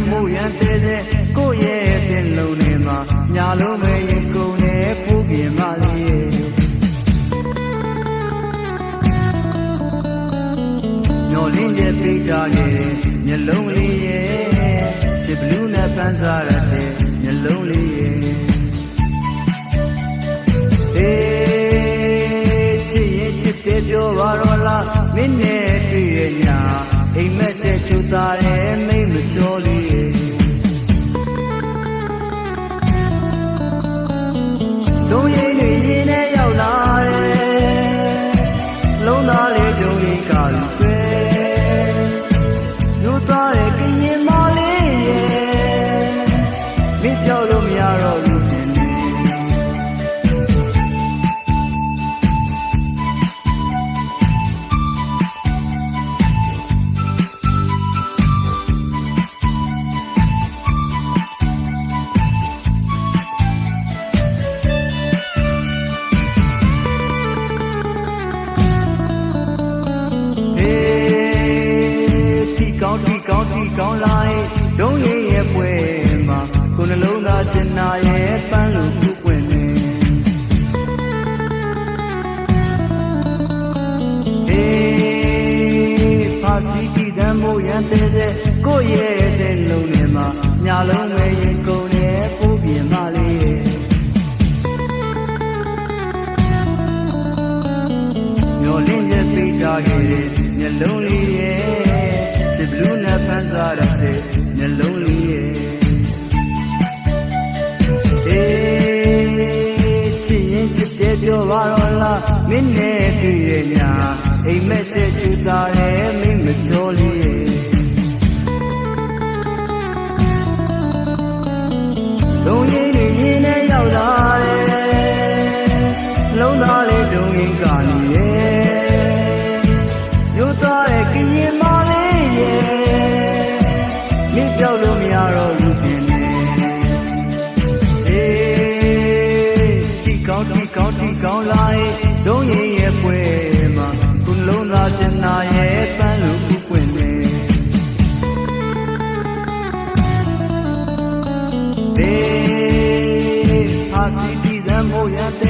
မ်းမှုရန်တဲ့တဲ့ကိုယ့်ရဲ့တင်လုံးနေမှာညာလုံးပဲရင်ကုန်နေပူပြင်းပါလေညော်လင်းရဲ့ပိတ်တာရဲ့မျက်လုံးလေးရဲ့ချစ်ဘလူးနဲ့ပန်းစားရတဲ့မျက်လုံးလေးရဲ့အေးချစ်ရင်ချစ်တယ်ပြောပါတော့လားမင်းနဲ့တွေ့ရညာအိမ်မက် လို့မရတော့ဘူးဖြစ်နေဟေးတီကောင်းတီကောင်းတီကောင်းလိုက်ဒုံးရ ညာလုံးပဲရင်ကုန်ရဲ့ပူပြင်းမလေးရဲ့မျော်လင့်ရဲ့ပိတ်တာခဲ့တဲ့မျက်လုံးလေးရဲ့ချစ်ဘလူးနဲ့ဖန်စားရတဲ့မျက်လုံးလေးရဲ့အေးချစ်ရင်ချစ်တယ်ပြောပါတော့လားမင်းနဲ့တွေ့ရညာအိမ်မက်တဲ့ချူတာရဲ့မင်းမချောလေးရဲ့ ရင်မလေးရဲ့မိပြောက်လို့မရတော့ဘူးပြင်နေအေးဒီကောင်းဒီကောင်းဒီကောင်းလာရင်ဒုံရင်ရဲ့ပွဲမှာသူလုံးသားချင်နာရဲ့ပန်းလို့ပွင့်နေအေးဟာစီဒီသံမိုးရတဲ့